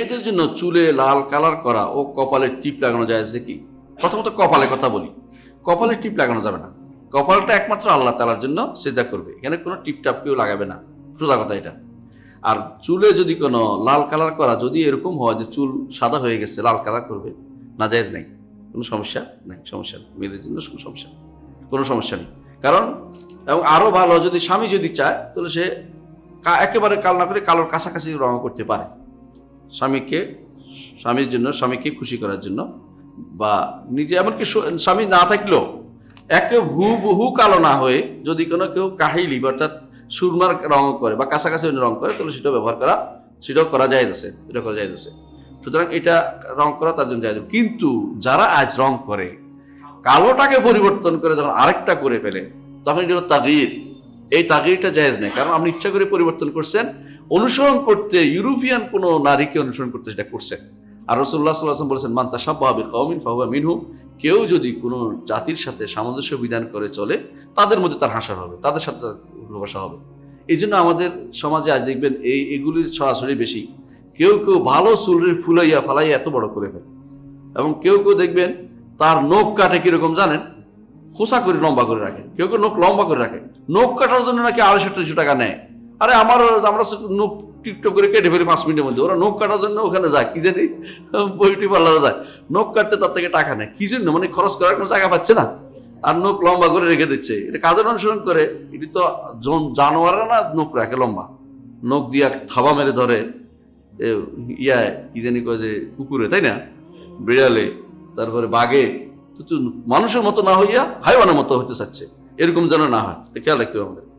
মেয়েদের জন্য চুলে লাল কালার করা ও কপালে টিপ লাগানো যায় কি? প্রথমত কপালে কথা বলি। কপালে টিপ লাগানো যাবে না। কপালটা একমাত্র আল্লাহ তালার জন্য সেদা করবে। এখানে কোনো টিপ টাপ কেউ লাগাবে না। সোজা কথা এটা। আর চুলে যদি কোনো লাল কালার করা, যদি এরকম হয় যে চুল সাদা হয়ে গেছে, লাল কালার করবে না জায়েজ নেই। কোনো সমস্যা নেই, সমস্যা মেয়েদের জন্য কোনো সমস্যা কোনো সমস্যা নেই। কারণ, এবং আরও ভালো, যদি স্বামী যদি চায়, তাহলে সে একেবারে কাল না করে কালোর কাছাকাছি রঙ করতে পারে। স্বামীকে, স্বামীর জন্য, স্বামীকে খুশি করার জন্য বা নিজে, এমনকি স্বামী না থাকলেও একে হু বহু কালো না হয়ে যদি কোনো কেউ কাহিলি অর্থাৎ সুরমার রং করে বা কাছাকাছি রং করে, তাহলে সেটা ব্যবহার করা, সেটাও করা যায় আছে এটা করা যায় আছে সুতরাং এটা রং করা তার জন্য যায় কিন্তু যারা আজ রং করে, কালোটাকে পরিবর্তন করে যখন আরেকটা করে ফেলে, তখন এটা তাগির এই তাগিরটা জায়েজ নেই, কারণ আপনি ইচ্ছা করে পরিবর্তন করছেন অনুসরণ করতে, ইউরোপিয়ান কোনো নারীকে অনুসরণ করতে সেটা করছে। আর রসুল্লাহ সাল্লাহ বলেছেন মান্তা সাব্বাহাবি কওমিন ফাহুয়া মিনহু কেউ যদি কোনো জাতির সাথে সামঞ্জস্য বিধান করে চলে, তাদের মধ্যে তার হাসা হবে, তাদের সাথে তার ভালোবাসা হবে। এই জন্য আমাদের সমাজে আজ দেখবেন এই, এগুলির সরাসরি বেশি। কেউ কেউ ভালো চুলের ফুলাইয়া ফালাইয়া এত বড় করে ফেলে। এবং কেউ কেউ দেখবেন তার নখ কাটে কীরকম জানেন? খোসা করে লম্বা করে রাখে। কেউ কেউ নখ লম্বা করে রাখে। নখ কাটার জন্য নাকি আড়াইশো, তিনশো টাকা নেয়। আরে আমার আমরা নখ টিকটক করে কেটে ফেলি পাঁচ মিনিটের মধ্যে। ওরা নখ কাটার জন্য ওখানে যায়, কি জানি? বইটি পার্লারে যায়। নখ কাটতে তার থেকে টাকা নেয়। কি জন্য? মানে খরচ করার কোনো জায়গা পাচ্ছে না। আর নখ লম্বা করে রেখে দিচ্ছে। এটা কাদের অনুসরণ করে, এটি তো জন- জানোয়াররা না নখ রাখে লম্বা। নখ দিয়া থাবা মেরে ধরে ইয়ায়, কি জানি কয় যে, কুকুরে, তাই না? বিড়ালে, তারপরে বাঘে। তো মানুষের মতো না হইয়া হাইওয়ানের মতো হতে চাচ্ছে। এরকম যেন না হয়। খেয়াল রাখতে হবে আমাদের।